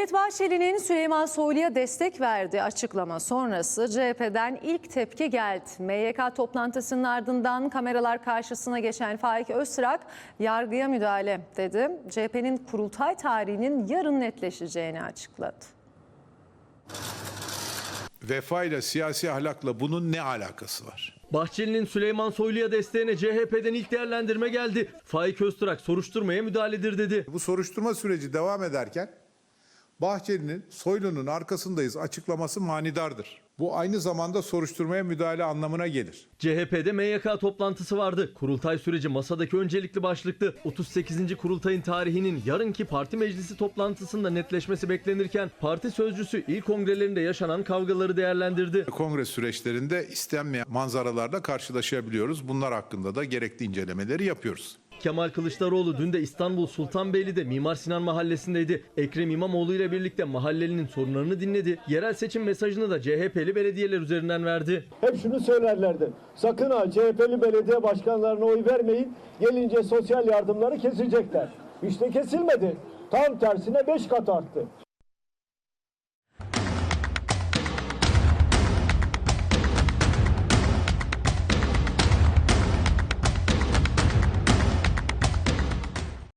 Devlet Bahçeli'nin Süleyman Soylu'ya destek verdiği açıklama sonrası CHP'den ilk tepki geldi. MYK toplantısının ardından kameralar karşısına geçen Faik Öztürk yargıya müdahale dedi. CHP'nin kurultay tarihinin yarın netleşeceğini açıkladı. Vefa ile siyasi ahlakla bunun ne alakası var? Bahçeli'nin Süleyman Soylu'ya desteğine CHP'den ilk değerlendirme geldi. Faik Öztürk soruşturmaya müdahaledir dedi. Bu soruşturma süreci devam ederken Bahçeli'nin Soylu'nun arkasındayız açıklaması manidardır. Bu aynı zamanda soruşturmaya müdahale anlamına gelir. CHP'de MYK toplantısı vardı. Kurultay süreci masadaki öncelikli başlıktı. 38. kurultayın tarihinin yarınki parti meclisi toplantısında netleşmesi beklenirken parti sözcüsü il kongrelerinde yaşanan kavgaları değerlendirdi. Kongre süreçlerinde istenmeyen manzaralarla karşılaşabiliyoruz. Bunlar hakkında da gerekli incelemeleri yapıyoruz. Kemal Kılıçdaroğlu dün de İstanbul Sultanbeyli'de Mimar Sinan Mahallesi'ndeydi. Ekrem İmamoğlu ile birlikte mahallelinin sorunlarını dinledi. Yerel seçim mesajını da CHP'li belediyeler üzerinden verdi. Hep şunu söylerlerdi. Sakın ha CHP'li belediye başkanlarına oy vermeyin. Gelince sosyal yardımları kesecekler. İşte kesilmedi. Tam tersine 5 kat arttı.